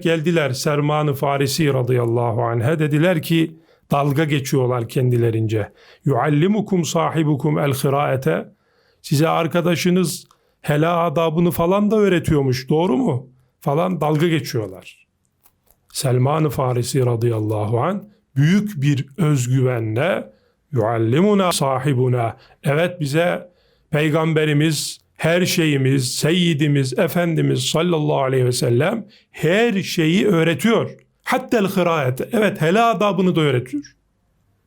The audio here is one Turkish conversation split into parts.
Geldiler Serman-ı Farisi radıyallahu anh'e dediler ki dalga geçiyorlar kendilerince. Yuallimukum sahibukum el hiraete. Size arkadaşınız hela adabını falan da öğretiyormuş doğru mu? Falan dalga geçiyorlar. Selman-ı Farisi radıyallahu anh büyük bir özgüvenle yuallimuna sahibuna evet bize peygamberimiz her şeyimiz, seyyidimiz, efendimiz sallallahu aleyhi ve sellem her şeyi öğretiyor. Hatta el hiraete. Evet hela adabını da öğretiyor.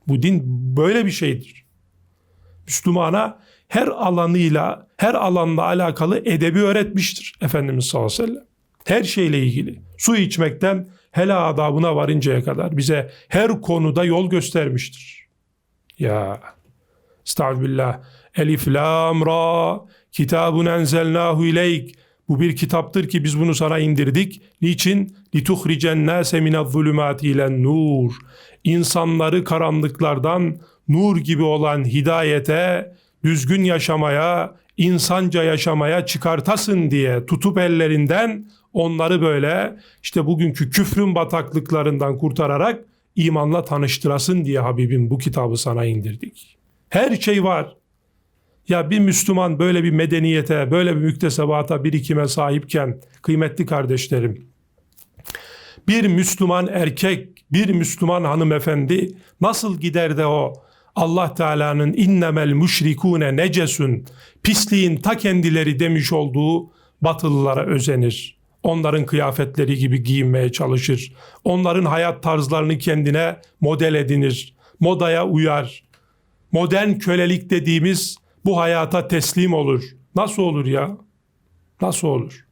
Bu din böyle bir şeydir. Müslümana her alanıyla, her alanla alakalı edebi öğretmiştir Efendimiz sallallahu aleyhi ve sellem. Her şeyle ilgili. Su içmekten hela adabına varıncaya kadar bize her konuda yol göstermiştir. Ya Estağfirullah. Elif lam ra kitabun enzelnahu ileyk. Bu bir kitaptır ki biz bunu sana indirdik. Niçin? Lituhricen nase minez zulümati ilen nur. İnsanları karanlıklardan nur gibi olan hidayete, düzgün yaşamaya, insanca yaşamaya çıkartasın diye tutup ellerinden onları böyle işte bugünkü küfrün bataklıklarından kurtararak imanla tanıştırasın diye Habibim bu kitabı sana indirdik. Her şey var. Ya bir Müslüman böyle bir medeniyete, böyle bir müktesebata, birikime sahipken kıymetli kardeşlerim, bir Müslüman erkek, bir Müslüman hanımefendi nasıl gider de o Allah Teala'nın innemel müşrikune necesun pisliğin ta kendileri demiş olduğu batılılara özenir. Onların kıyafetleri gibi giyinmeye çalışır. Onların hayat tarzlarını kendine model edinir. Modaya uyar. Modern kölelik dediğimiz bu hayata teslim olur. Nasıl olur ya? Nasıl olur?